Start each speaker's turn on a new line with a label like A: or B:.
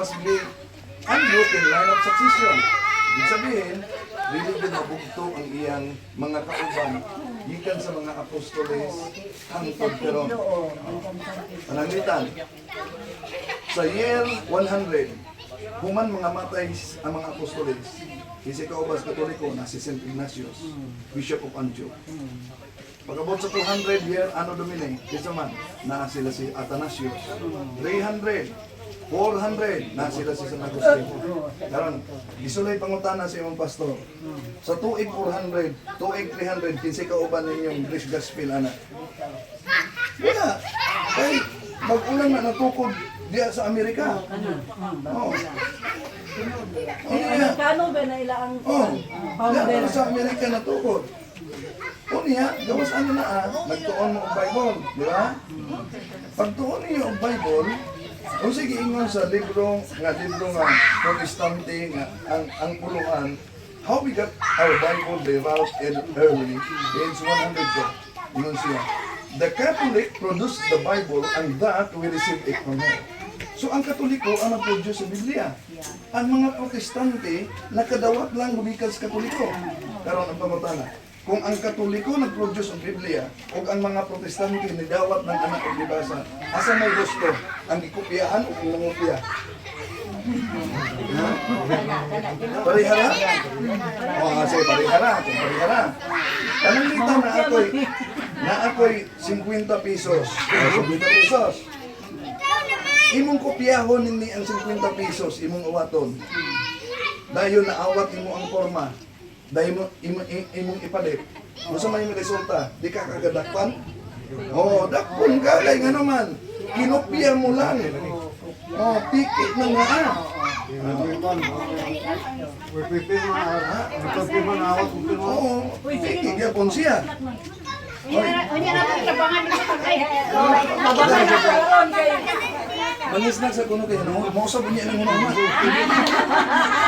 A: be unbroken line of succession. Ibig sabihin, dili din mabugto ang iyang mga kauban gikan sa mga apostoles hangtod karon. Pananglitan. Sa year 100, human mga matay ang mga apostoles. Kasi kaubas katoliko na si St. Ignatius, Bishop of Antioch. Pagabot sa 200 year, ano domine? Isa man, na sila si Athanasius. 300, 400, na sila si San Agustin. Karon, gisulay pangutana sa imong pastor. Sa tuig 400, tuig 300, kinsi ka uban ninyong English Gospel, ana. Wala. Kay, mag-ulang na natukod diya sa Amerika. Oh. Oh, yeah.
B: Kano ba na ila ang
A: Oh,
B: founder?
A: Diyan sa Amerika natukod. O niya, gawas ano na ah, nagtuon mo ang Bible, di ba? Pagtuon niyo ang Bible, o sige ingon sa libro nga libro nga protestante nga ang ang puluhan how we got our Bible developed early age 100 ko ingon siya the Catholic produced the Bible and that we received it from her. So ang Katoliko ang nag-produce sa Biblia. Ang mga protestante nakadawat lang gumikan sa Katoliko. Karon ang pamutana kung ang Katoliko nag-produce ang Biblia o ang mga protestante nidawat ng anak o libasa, asa may gusto? Ang ikopyahan o ang nangopya? Ha? Parihara? O nga sige, parihara. Kung parihara. Dito na ako'y na ako'y 50 pesos. O, 50 pesos. Imong kopyahon ni ang 50 pesos, imong uwaton. Dayon naawat imo ang forma. Mo imo, i- imong ipalit. Gusto man yung resulta, di ka kagadakpan? Oo, oh, dakpon ka kay nga naman. Kinopya mo lang. Oh, pikit na nga ah. Oo, pikit yapon siya.
B: Abangan na
A: sa kuno kayo, no? Mo sa bunya ni mo naman.